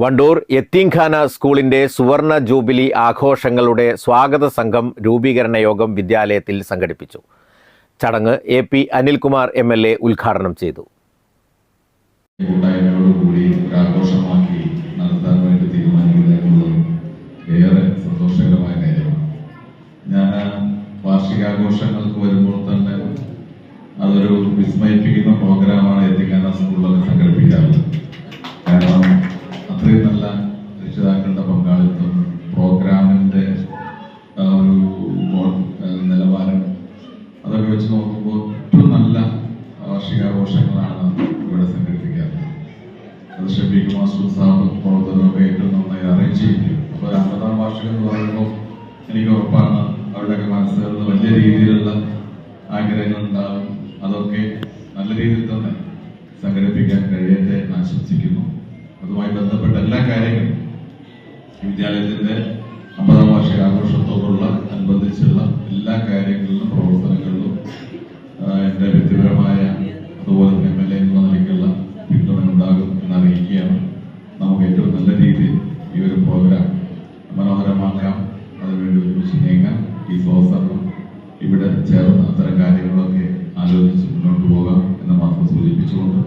വണ്ടൂർ യത്തീംഖാന സ്കൂളിന്റെ സുവർണ ജൂബിലി ആഘോഷങ്ങളുടെ സ്വാഗത സംഘം രൂപീകരണ യോഗം വിദ്യാലയത്തിൽ സംഘടിപ്പിച്ചു. ചടങ്ങ് A P Anilkumar M L A ഉദ്ഘാടനം ചെയ്തു. വാർഷികാഘോഷങ്ങൾക്ക് വരുമ്പോൾ തന്നെ അതൊരു വിസ്മയിപ്പിക്കുന്ന പ്രോഗ്രാമാണ് എത്തിക്കാന സ്കൂളിലൊക്കെ സംഘടിപ്പിക്കാറുള്ളത്. കാരണം നല്ല രക്ഷിതാക്കളുടെ പങ്കാളിത്തം പ്രോഗ്രാമിന്റെ ഒരു നിലവാരം അതൊക്കെ വെച്ച് നോക്കുമ്പോൾ ഏറ്റവും നല്ല വാർഷികാഘോഷങ്ങളാണ് ഇവിടെ സംഘടിപ്പിക്കാറ് അത് ഷബീഖ് മാസ്റ്റർ സാബ് പ്രവർത്തനമൊക്കെ ഏറ്റവും നന്നായി അറേഞ്ച് ചെയ്യും അപ്പോൾ അമ്പതാം വാർഷികം എന്ന് പറയുമ്പോൾ എനിക്ക് ഉറപ്പാണ് അവരുടെയൊക്കെ മനസ്സുകളിൽ വലിയ രീതിയിലുള്ള ആഗ്രഹങ്ങൾ ഉണ്ടാകും അതൊക്കെ നല്ല രീതിയിൽ തന്നെ സംഘടിപ്പിക്കാൻ കഴിയട്ടെ ആശംസിക്കുന്നു. അതുമായി ബന്ധപ്പെട്ട എല്ലാ കാര്യങ്ങളും വിദ്യാലയത്തിന്റെ അമ്പതാം വാർഷിക ആഘോഷത്തോടുള്ള അനുബന്ധിച്ചുള്ള എല്ലാ കാര്യങ്ങളിലും പ്രവർത്തനങ്ങളിലും എന്റെ വ്യക്തിപരമായ അതുപോലെ തന്നെ എം എൽ എ എന്നുള്ള നിലയ്ക്കുള്ള പിന്തുണ ഉണ്ടാകും എന്ന് അറിയിക്കുകയാണ് നമുക്ക് ഏറ്റവും നല്ല രീതിയിൽ ഈ ഒരു പ്രോഗ്രാം മനോഹരമാക്കാം. അതിനുവേണ്ടി ഒരുമിച്ച് നീങ്ങാം. ഈ സഹകരണം ഇവിടെ ചേർന്ന് അത്തരം കാര്യങ്ങളൊക്കെ ആലോചിച്ച് മുന്നോട്ട് പോകാം എന്ന് മാത്രം സൂചിപ്പിച്ചുകൊണ്ട്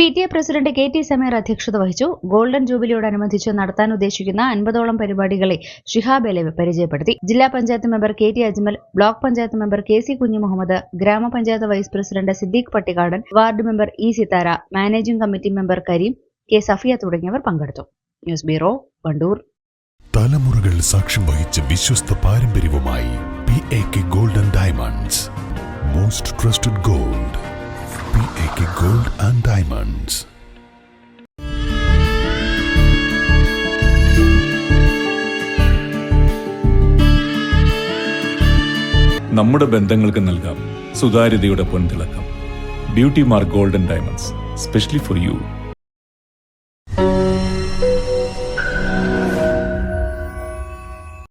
P T A president K T Sameer അധ്യക്ഷത വഹിച്ചു. ഗോൾഡൻ ജൂബിലിയോടനുബന്ധിച്ച് നടത്താൻ ഉദ്ദേശിക്കുന്ന അൻപതോളം പരിപാടികളെ ഷിഹാബ് അലവ് പരിചയപ്പെടുത്തി. ജില്ലാ panchayat member K T Ajmal block panchayat member K C Kunjumuhammad ഗ്രാമപഞ്ചായത്ത് vice president Siddique Pattikadan ward member E Sithara managing committee member Kareem K Safiya തുടങ്ങിയവർ പങ്കെടുത്തു. News bureau Wandoor. തലമുറകൾ സാക്ഷ്യം വഹിച്ച വിശ്വസ്ത പാരമ്പര്യവുമായി P A K golden diamonds. Most trusted gold. P A K gold and diamonds നമ്മുടെ ബന്ധങ്ങൾക്ക് നൽകാം. സുതാര്യതയുടെ പൊൻതിളക്കം. Beauty mark golden diamonds specially for you